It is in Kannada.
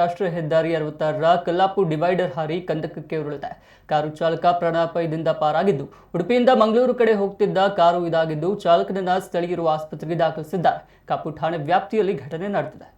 ರಾಷ್ಟ್ರೀಯ ಹೆದ್ದಾರಿ ಅರವತ್ತಾರರ ಕಲ್ಲಾಪು ಡಿವೈಡರ್ ಹಾರಿ ಕಂದಕಕ್ಕೆ ಉರುಳಿದೆ ಕಾರು ಚಾಲಕ ಪ್ರಾಣಾಪಾಯದಿಂದ ಪಾರಾಗಿದ್ದು, ಉಡುಪಿಯಿಂದ ಮಂಗಳೂರು ಕಡೆ ಹೋಗ್ತಿದ್ದ ಕಾರು ಇದಾಗಿದ್ದು, ಚಾಲಕನನ್ನ ಸ್ಥಳೀಯರು ಆಸ್ಪತ್ರೆಗೆ ದಾಖಲಿಸಿದ್ದಾರೆ. ಕಾಪು ಠಾಣೆ ವ್ಯಾಪ್ತಿಯಲ್ಲಿ ಘಟನೆ ನಡೆದಿದೆ.